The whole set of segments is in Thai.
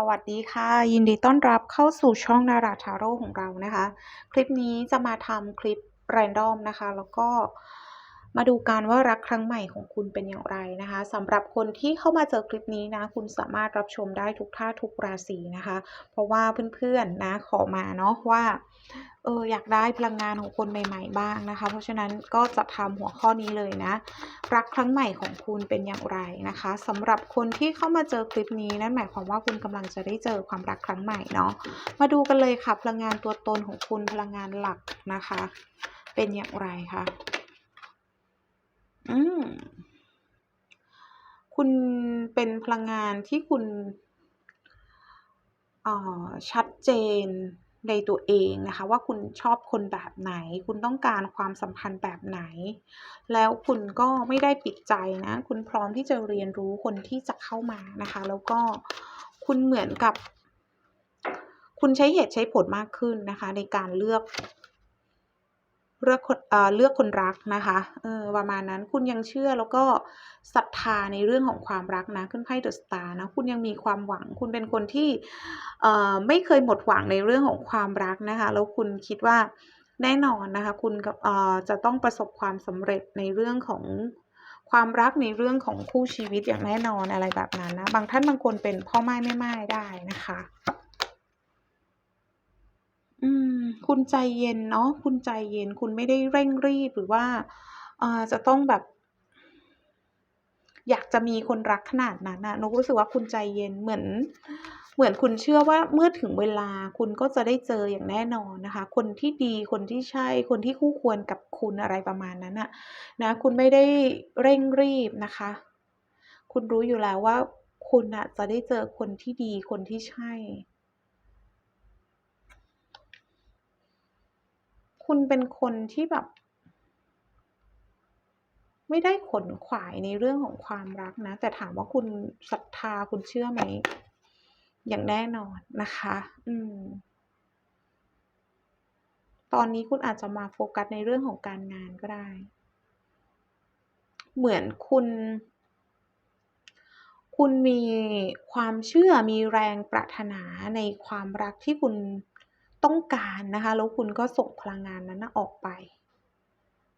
สวัสดีค่ะ ยินดีต้อนรับเข้าสู่ช่องนาราทาโร่ของเรานะคะ คลิปนี้จะมาทำคลิปแรนดอมนะคะ แล้วก็ มาดูการว่ารักครั้งใหม่ของคุณเป็นอย่างไรนะคะสำหรับคนที่เข้ามาเจอคลิปนี้นะ คุณสามารถรับชมได้ทุกท่าทุกราศีนะคะ เพราะว่าเพื่อนๆนะขอมาเนาะว่าเอออยากได้พลังงานของคนใหม่ ๆ บ้างนะคะ เพราะฉะนั้นก็จะทำหัวข้อนี้เลยนะ รักครั้งใหม่ของคุณเป็นอย่างไรนะคะสำหรับคนที่เข้ามาเจอคลิปนี้นั่นหมายความว่าคุณกำลังจะได้เจอความรักครั้งใหม่เนาะมาดูกันเลยค่ะพลังงานตัวตนของคุณพลังงานหลักนะคะ เป็นอย่างไรคะ อืม คุณเป็นพลังงานที่คุณอ่อชัดเจนในตัวเองนะคะ ว่าคุณชอบคนแบบไหน คุณต้องการความสัมพันธ์แบบไหน แล้วคุณก็ไม่ได้ปิดใจนะ คุณพร้อมที่จะเรียนรู้คนที่จะเข้ามานะคะ แล้วก็คุณเหมือนกับ คุณใช้เหตุใช้ผลมากขึ้นนะคะ ในการเลือก เลือกคนเเลือกคนรักนะคะเออประมาณนั้นคุณยังเชื่อแล้วก็ศรัทธาในเรื่องของความรักนะขึ้นไพ่ The Star นะคุณยังมีความหวัง คุณเป็นคนที่เอ่อไม่เคยหมดหวังในเรื่องของความรักนะคะแล้วคุณคิดว่าแน่นอนนะคะคุณกับเอ่อจะต้องประสบความสำเร็จในเรื่องของความรักในเรื่องของคู่ชีวิตอย่างแน่นอนอะไรแบบนั้นนะบางท่านบางคนเป็นพ่อไม่แม่ไม่ได้นะคะ อืม คุณใจเย็นเนาะคุณใจเย็นคุณไม่ได้เร่งรีบหรือว่าอจะต้องแบบ อยากจะมีคนรักขนาดนั้นนะนกรู้สึกว่าคุณใจเย็นเหมือน เหมือนคุณเชื่อว่าเมื่อถึงเวลาคุณก็จะได้เจออย่างแน่นอนนะคะ คนที่ดีคนที่ใช่คนที่คู่ควรกับคุณอะไรประมาณนั้นน่ะนะคุณไม่ได้เร่งรีบนะคะ คุณรู้อยู่แล้วว่าคุณน่ะจะได้เจอคนที่ดีคนที่ใช่ คุณเป็นคนที่แบบ ไม่ได้ขนขวายในเรื่องของความรักนะ แต่ถามว่าคุณศรัทธาคุณเชื่อไหม อย่างแน่นอนนะคะ อืม ตอนนี้คุณอาจจะมาโฟกัสในเรื่องของการงานก็ได้ เหมือนคุณคุณมีความเชื่อมีแรงปรารถนาในความรักที่คุณ ต้องการนะคะ แล้วคุณก็ส่งพลังงานนั้นออกไป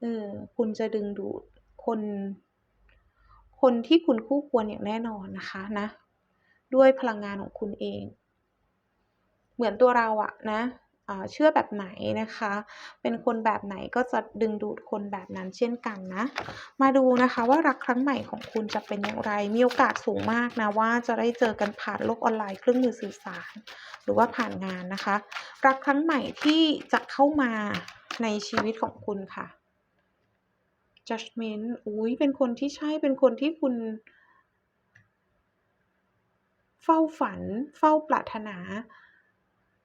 เออคุณจะดึงดูดคน คนที่คุณคู่ควรอย่างแน่นอนนะคะนะ ด้วยพลังงานของคุณเอง เหมือนตัวเราอะนะ เชื่อแบบไหนนะคะ เป็นคนแบบไหนก็จะดึงดูดคนแบบนั้นเช่นกันนะ มาดูนะคะว่ารักครั้งใหม่ของคุณจะเป็นอย่างไร มีโอกาสสูงมากนะว่าจะได้เจอกันผ่านโลกออนไลน์เครื่องมือสื่อสาร หรือว่าผ่านงานนะคะ รักครั้งใหม่ที่จะเข้ามาในชีวิตของคุณค่ะ Judgment อุ๊ยเป็นคนที่ใช่ เป็นคนที่คุณเฝ้าฝัน เฝ้าปรารถนา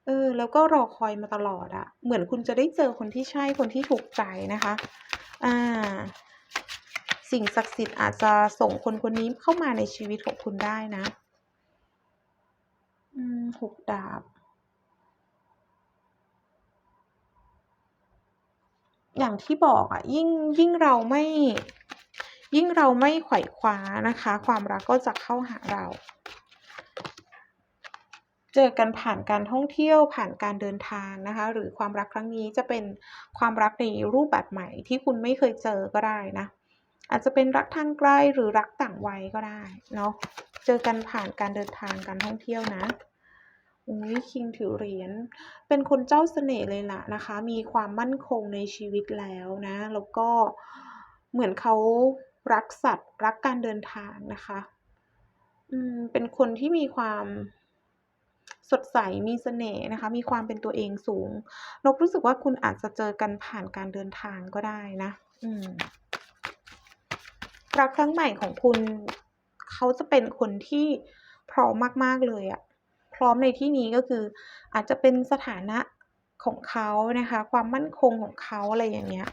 เออ แล้วก็รอคอยมาตลอดอะเหมือนคุณจะได้เจอคนที่ใช่คนที่ถูกใจนะคะ อ่า สิ่งศักดิ์สิทธิ์อาจจะส่งคนคนนี้เข้ามาในชีวิตของคุณได้นะ อืม6ดาบ อย่างที่บอกอะยิ่งยิ่งเราไม่ ยิ่งเราไม่ไขว่คว้านะคะ ความรักก็จะเข้าหาเรา เจอกันผ่านการท่องเที่ยวผ่านการเดินทางนะคะ หรือความรักครั้งนี้จะเป็นความรักในรูปแบบใหม่ที่คุณไม่เคยเจอก็ได้นะอาจจะเป็นรักทางไกลหรือรักต่างวัยก็ได้เนาะเจอกันผ่านการเดินทางการท่องเที่ยวนะอุ๊ยคิงถือเหรียญเป็นคนเจ้าเสน่ห์เลยล่ะนะคะ มีความมั่นคงในชีวิตแล้วนะ แล้วก็เหมือนเขารักสัตว์ รักการเดินทางนะคะ อืมเป็นคนที่มีความ สดใสมีเสน่ห์นะคะ มีความเป็นตัวเองสูงนกรู้สึกว่าคุณอาจจะเจอกันผ่านการเดินทางก็ได้นะ อืมรักครั้งใหม่ของคุณเขาจะเป็นคนที่พร้อมมากๆเลยอะพร้อมในที่นี้ก็คือ อาจจะเป็นสถานะของเขานะคะ ความมั่นคงของเขาอะไรอย่างเงี้ย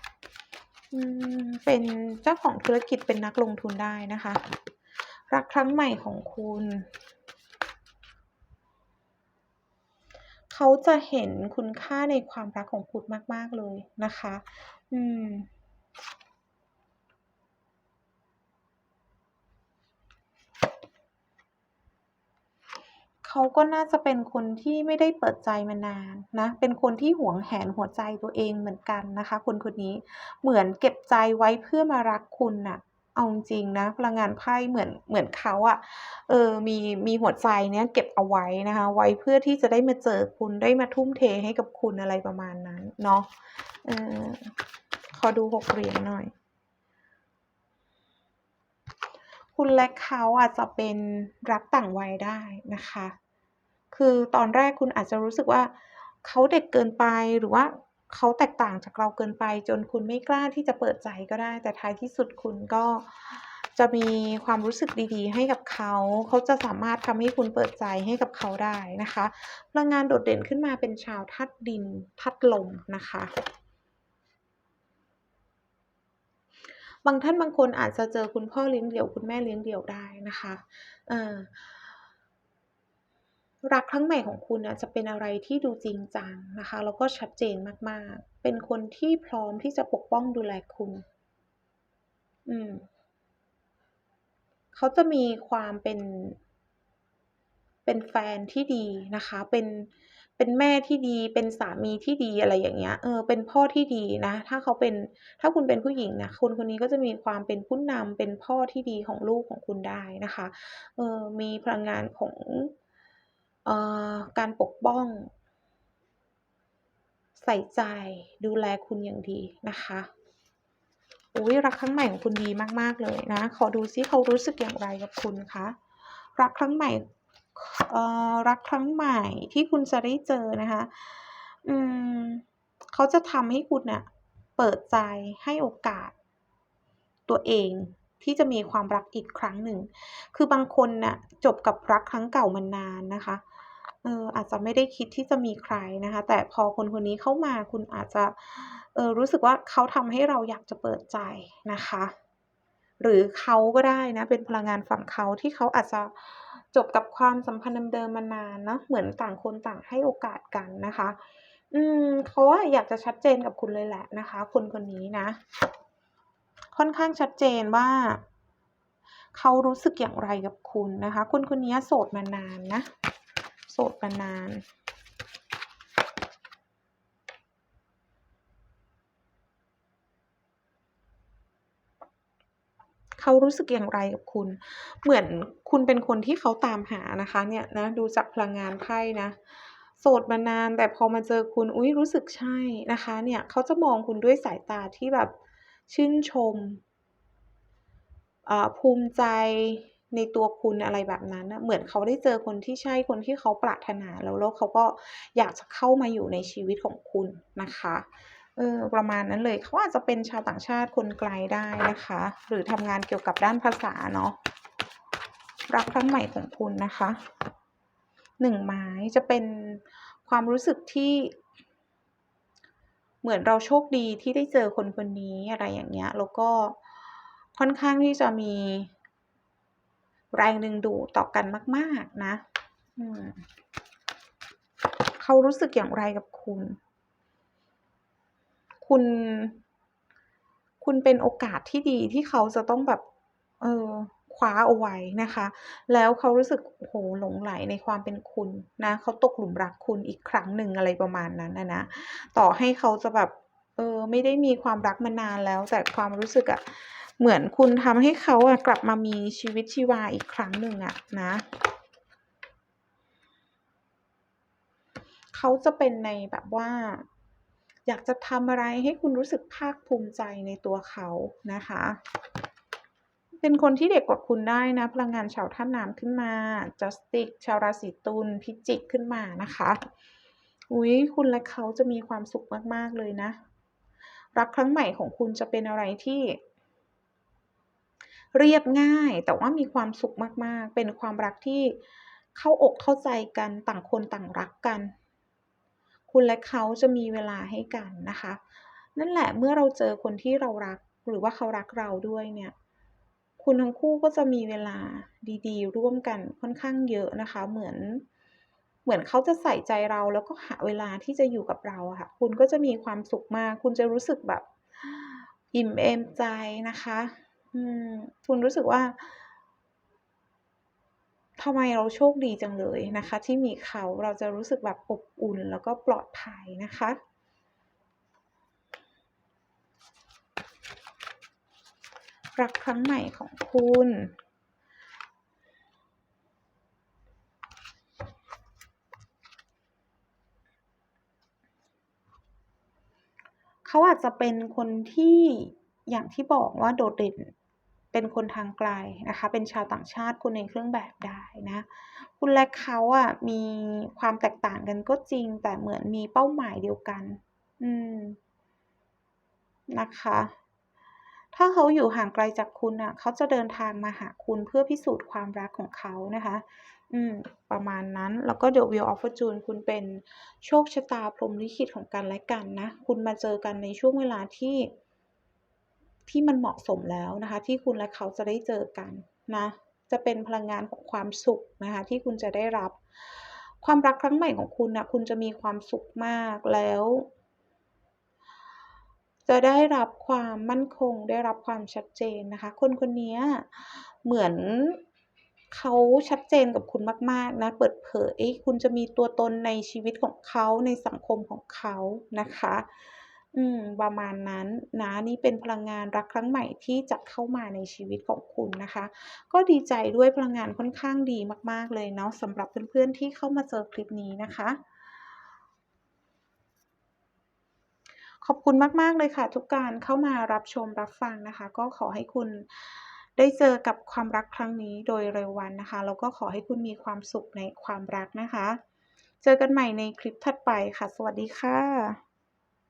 เป็นเจ้าของธุรกิจเป็นนักลงทุนได้นะคะ รักครั้งใหม่ของคุณ เขาจะเห็นคุณค่าในความรักของคุณมาก ๆ เลยนะคะ อืมเขเขาก็น่าจะเป็นคนที่ไม่ได้เปิดใจมานานนะ เป็นคนที่หวงแหนหัวใจตัวเองเหมือนกันนะคะ คนคนนี้เหมือนเก็บใจไว้เพื่อมารักคุณน่ะ เอาจริงนะ พลังงานไพ่เหมือนเหมือนเขาอะเออมีมีหัวใจเนี้ยเก็บเอาไว้นะคะ ไว้เพื่อที่จะได้มาเจอคุณได้มาทุ่มเทให้กับคุณอะไรประมาณนั้นเนาะเออขอดูหกเหรียญหน่อย คุณและเขาอาจจะเป็นรักต่างวัยได้นะคะ คือตอนแรกคุณอาจจะรู้สึกว่าเขาเด็กเกินไปหรือว่า เขาแตกต่างจากเราเกินไป จนคุณไม่กล้าที่จะเปิดใจก็ได้ แต่ท้ายที่สุดคุณก็จะมีความรู้สึกดีๆ ให้กับเขา เขาจะสามารถทำให้คุณเปิดใจให้กับเขาได้นะคะพลังงานโดดเด่นขึ้นมาเป็นชาวธาตุดินธาตุลมนะคะบางท่านบางคนอาจจะเจอคุณพ่อเลี้ยงเดี่ยวคุณแม่เลี้ยงเดี่ยวได้นะคะ เออ รักครั้งใหม่ของคุณน่ะจะเป็นอะไรที่ดูจริงจังนะคะแล้วก็ชัดเจนมากๆ เป็นคนที่พร้อมที่จะปกป้องดูแลคุณ อืมเขาจะมีความเป็น เป็นแฟนที่ดีนะคะ เป็นเป็นแม่ที่ดี เป็นสามีที่ดีอะไรอย่างเงี้ย เออ เป็นพ่อที่ดีนะ ถ้าเขาเป็น ถ้าคุณเป็นผู้หญิงนะคนคนนี้ก็จะมีความเป็นผู้นำเป็นพ่อที่ดีของลูกของคุณได้นะคะ เออ มีพลังงานของ การปกป้อง ใส่ใจดูแลคุณอย่างดีนะคะอุ้ยรักครั้งใหม่ของคุณดีมากๆเลยนะ ขอดูซิเขารู้สึกอย่างไรกับคุณคะรักครั้งใหม่เออรักครั้งใหม่ที่คุณจะได้เจอนะคะ อืมเขาจะทำให้คุณเนะ่ะเปิดใจให้โอกาส ตัวเองที่จะมีความรักอีกครั้งหนึ่ง คือบางคนนะ่ะจบกับรักครั้งเก่ามานานนะคะ เอออาจจะไม่ได้คิดที่จะมีใครนะคะ แต่พอคนคนนี้เข้ามาคุณอาจจะเออรู้สึกว่าเขาทำให้เราอยากจะเปิดใจนะคะ หรือเขาก็ได้นะเป็นพลังงานฝั่งเขาที่เขาอาจจะจบกับความสัมพันธ์เดิมๆมานานเนาะเหมือนต่างคนต่างให้โอกาสกันนะคะ อืมเขาอยากจะชัดเจนกับคุณเลยแหละนะคะ คนคนนี้นะ ค่อนข้างชัดเจนว่าเขารู้สึกอย่างไรกับคุณนะคะ คนคนนี้โสดมานานนะ โสดมานานเขารู้สึกอย่างไรกับคุณ เหมือนคุณเป็นคนที่เขาตามหานะคะ เนี่ยนะดูจากพลังงานไพ่นะ โสดมานานแต่พอมาเจอคุณ อุ๊ยรู้สึกใช่นะคะ เนี่ยเขาจะมองคุณด้วยสายตาที่แบบชื่นชม ภูมิใจ ในตัวคุณอะไรแบบนั้นนะเหมือนเขาได้เจอคนที่ใช่คนที่เขาปรารถนาแล้วแล้วเขาก็อยากจะเข้ามาอยู่ในชีวิตของคุณนะคะเออประมาณนั้นเลยเขาอาจจะเป็นชาวต่างชาติคนไกลได้นะคะ หรือทำงานเกี่ยวกับด้านภาษาเนาะรักครั้งใหม่ของคุณนะคะหนึ่งไม้จะเป็นความรู้สึกที่เหมือนเราโชคดีที่ได้เจอคนคนนี้อะไรอย่างเงี้ย แล้วก็ค่อนข้างที่จะมี แรงดึงดูดต่อกันมาก ๆ นะเขารู้สึกอย่างไรกับคุณ คุณ คุณเป็นโอกาสที่ดีที่เขาจะต้องแบบ เออคว้าเอาไว้นะคะ แล้วเขารู้สึกโหหลงไหลในความเป็นคุณนะเขาตกหลุมรักคุณอีกครั้งหนึ่งอะไรประมาณนั้นนะนะต่อให้เขาจะแบบ เออ ไม่ได้มีความรักมานานแล้วแต่ความรู้สึกอะ เหมือนคุณทำให้เขาอะกลับมามีชีวิตชีวาอีกครั้งหนึ่งอะนะเขาจะเป็นในแบบว่า อยากจะทำอะไรให้คุณรู้สึกภาคภูมิใจในตัวเขานะคะ เป็นคนที่เด็กกว่าคุณได้นะ พลังงานชาวท่านน้ำขึ้นมาจัสติกชาวราศีตุลพิจิกขึ้นมานะคะอุ้ยคุณและเขาจะมีความสุขมาก ๆ เลยนะ รักครั้งใหม่ของคุณจะเป็นอะไรที่ เรียบง่าย แต่ว่ามีความสุขมากๆ เป็นความรักที่เข้าอกเข้าใจกันต่างคนต่างรักกัน คุณและเขาจะมีเวลาให้กันนะคะ นั่นแหละเมื่อเราเจอคนที่เรารักหรือว่าเขารักเราด้วยเนี่ย คุณทั้งคู่ก็จะมีเวลาดีๆ ร่วมกันค่อนข้างเยอะนะคะ เหมือน เหมือนเขาจะใส่ใจเราแล้วก็หาเวลาที่จะอยู่กับเราค่ะ คุณก็จะมีความสุขมาก คุณจะรู้สึกแบบ อิ่มเอมใจนะคะ อืมคุณรู้สึกว่าทำไมเราโชคดีจังเลยนะคะ ที่มีเขาเราจะรู้สึกแบบอบอุ่นแล้วก็ปลอดภัยนะคะรักครั้งใหม่ของคุณ เขาอาจจะเป็นคนที่อย่างที่บอกว่าโดดเด่น เป็นคนทางไกลนะคะ เป็นชาวต่างชาติคนในเครื่องแบบได้นะ คุณและเขาอะมีความแตกต่างกันก็จริง แต่เหมือนมีเป้าหมายเดียวกัน อืม นะคะ ถ้าเขาอยู่ห่างไกลจากคุณน่ะเขาจะเดินทางมาหาคุณเพื่อพิสูจน์ความรักของเขานะคะ อืม ประมาณนั้น แล้วก็ The Wheel of Fortune คุณเป็นโชคชะตาพรมลิขิตของกันและกันนะ คุณมาเจอกันในช่วงเวลาที่ ที่มันเหมาะสมแล้วนะคะ ที่คุณและเขาจะได้เจอกันนะจะเป็นพลังงานของความสุขนะคะที่คุณจะได้รับ ความรักครั้งใหม่ของคุณนะคุณจะมีความสุขมากแล้ว จะได้รับความมั่นคง ได้รับความชัดเจนนะคะ คนคนนี้เหมือนเขาชัดเจนกับคุณมาก ๆ นะ เปิดเผยคุณจะมีตัวตนในชีวิตของเขาในสังคมของเขานะคะ อืม ประมาณนั้นนะนี่เป็นพลังงานรักครั้งใหม่ที่จะเข้ามาในชีวิตของคุณนะคะ ก็ดีใจด้วยพลังงานค่อนข้างดีมาก ๆ เลยเนาะสำหรับเพื่อนๆที่เข้ามาเจอคลิปนี้นะคะขอบคุณมาก ๆ เลยค่ะ ทุกการเข้ามารับชมรับฟังนะคะ ก็ขอให้คุณได้เจอกับความรักครั้งนี้โดยเร็ววันนะคะ แล้วก็ขอให้คุณมีความสุขในความรักนะคะ เจอกันใหม่ในคลิปถัดไปค่ะ สวัสดีค่ะ